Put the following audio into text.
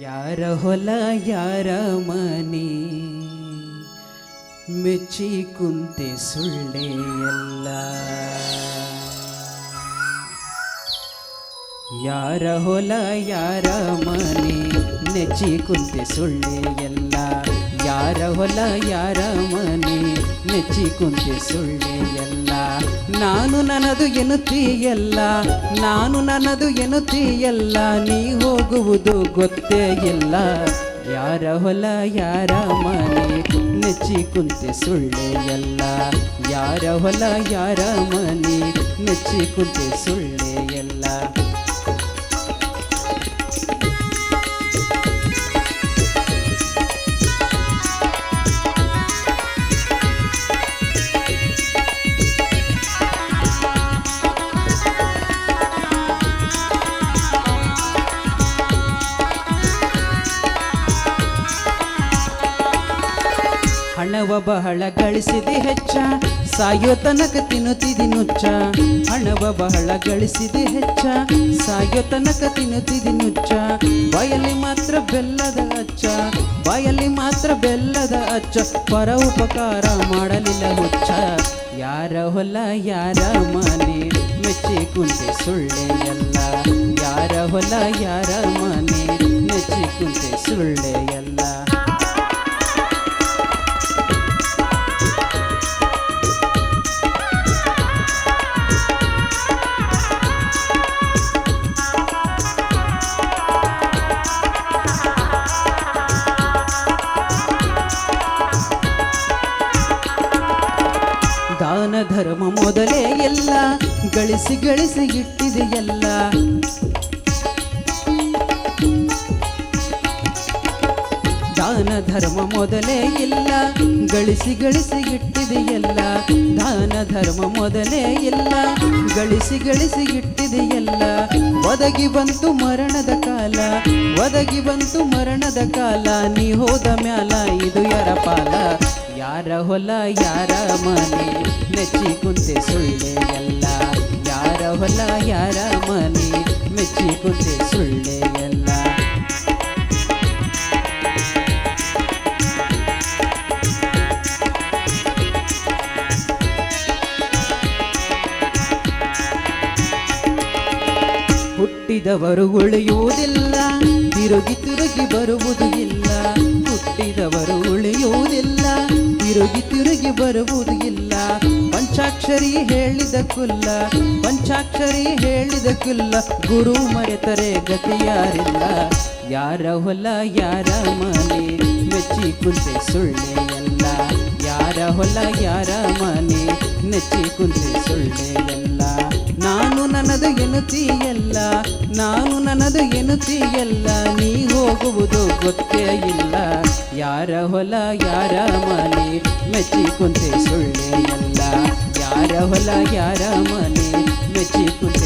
ಯಾರ ಹೊಲ, ಯಾರ ಮನೆ? ಮೆಚ್ಚಿ ಕುಂತೆ ಸುಳ್ಳೆ ಎಲ್ಲ. ಯಾರ ಹೊಲ, ಯಾರ ಮನೆ? ನೆಚ್ಚಿ ಕುಂತೆ ಸುಳ್ಳೆ ಎಲ್ಲ. ಯಾರ ಹೊಲ, ಯಾರ ಮನೆ? ನೆಚ್ಚಿ ಕುಂತೆ ಸುಳ್ಳೆ ಎಲ್ಲ. ನಾನು ನನ್ನದು ಎನ್ನುತ್ತೀಯಲ್ಲ, ನಾನು ನನ್ನದು ಎನ್ನುತ್ತೀಯಲ್ಲ, ನೀ ಹೋಗುವುದು ಗೊತ್ತೇ ಇಲ್ಲ. ಯಾರ ಹೊಲ, ಯಾರ ಮನೆ, ನೆಚ್ಚಿ ಕುಂತೆ ಸುಳ್ಳೆ ಎಲ್ಲ. ಯಾರ ಹೊಲ, ಯಾರ ಮನೆ, ನೆಚ್ಚಿ ಕುಂತೆ ಸುಳ್ಳೆ ಹಣವ ಬಹಳ ಗಳಿಸಿದೆ ಹೆಚ್ಚ. ಸಾಯೋ ತನಕ ತಿನ್ನುತ್ತಿದಿ ನುಚ್ಚ. ಹಣವ ಬಹಳ ಗಳಿಸಿದೆ ಹೆಚ್ಚ. ಸಾಯೋ ತನಕ ತಿನ್ನುತ್ತಿದಿ ನುಚ್ಚ. ಬಾಯಲ್ಲಿ ಮಾತ್ರ ಬೆಲ್ಲದ ಅಚ್ಚ. ಬಾಯಲ್ಲಿ ಮಾತ್ರ ಬೆಲ್ಲದ ಅಚ್ಚ. ಪರ ಉಪಕಾರ ಮಾಡಲಿಲ್ಲ ಹುಚ್ಚ ಯಾರ ಹೊಲ, ಯಾರ ಮನೆ. ಮೆಚ್ಚಿ ಕುಂಟೆ ಸುಳ್ಳೆ ಎಲ್ಲ. ಯಾರ ಹೊಲ, ಯಾರ ಮನೆ. ಮೆಚ್ಚಿ ಕುಂತೆ ಸುಳ್ಳೆ ದಾನ ಧರ್ಮ ಮೊದಲೇ ಎಲ್ಲ, ಗಳಿಸಿ ಗಳಿಸಿ ಇಟ್ಟಿದೆ ಎಲ್ಲ. ದಾನ ಧರ್ಮ ಮೊದಲೇ ಇಲ್ಲ ಗಳಿಸಿ ಗಳಿಸಿ ಇಟ್ಟಿದೆ ಎಲ್ಲ. ದಾನ ಧರ್ಮ ಮೊದಲೇ ಇಲ್ಲ ಗಳಿಸಿ ಗಳಿಸಿ ಇಟ್ಟಿದೆ ಎಲ್ಲ. ಒದಗಿ ಬಂತು ಮರಣದ ಕಾಲ, ಒದಗಿ ಬಂತು ಮರಣದ ಕಾಲ, ನೀ ಹೋದ ಮ್ಯಾಲ ಇದು ಯಾರ ಪಾಲ? ಯಾರ ಹೊಲ, ಯಾರ ಮನೆ? ಮೆಚ್ಚಿ ಕುಂತೆ ಸುಳ್ಳೆ ಎಲ್ಲ. ಯಾರ ಹೊಲ, ಯಾರ ಮನೆ? ಮೆಚ್ಚಿ ಕುಂತೆ ಸುಳ್ಳೆ ಹುಟ್ಟಿದವರು ಉಳಿಯುವುದಿಲ್ಲ. ತಿರುಗಿ ತಿರುಗಿ ಬರುವುದು ಇಲ್ಲ. ಹುಟ್ಟಿದವರು ಉಳಿಯುವುದಿಲ್ಲ. ತಿರುಗಿ ತಿರುಗಿ ಬರುವುದು ಇಲ್ಲ. ಪಂಚಾಕ್ಷರಿ ಹೇಳಿದ ಕುಲ್ಲ ಪಂಚಾಕ್ಷರಿ ಹೇಳಿದ ಕುಲ್ಲ ಗುರು ಮರೆತರೆ ಗತಿಯಾರಿಲ್ಲ. ಯಾರ ಹೊಲ, ಯಾರ ಮನೆ ಮೆಚ್ಚಿ ಕುಂತೆ ಸುಳ್ಳೆ ಎಲ್ಲ ಯಾರ ಹೊಲ, ಯಾರ ಮನೆ, ನೆಚ್ಚಿ ಕುಂತೆ ಸುಳ್ಳೆ ಎಲ್ಲ ನಾನು ನನ್ನದು ಎನ್ನುತ್ತೀಯಲ್ಲ ನಾನು ನನ್ನದು ಎನ್ನುತ್ತೀಯಲ್ಲ, ನೀ ಹೋಗುವುದು ಗೊತ್ತೇ ಇಲ್ಲ. ಯಾರ ಹೊಲ, ಯಾರ ಮನೆ, ಮೆಚ್ಚಿ ಕುಂತೆ ಸುಳ್ಳೆ ಎಲ್ಲ ಯಾರ ಹೊಲ, ಯಾರ ಮನೆ, ಮೆಚ್ಚಿ ಕುಂತೆ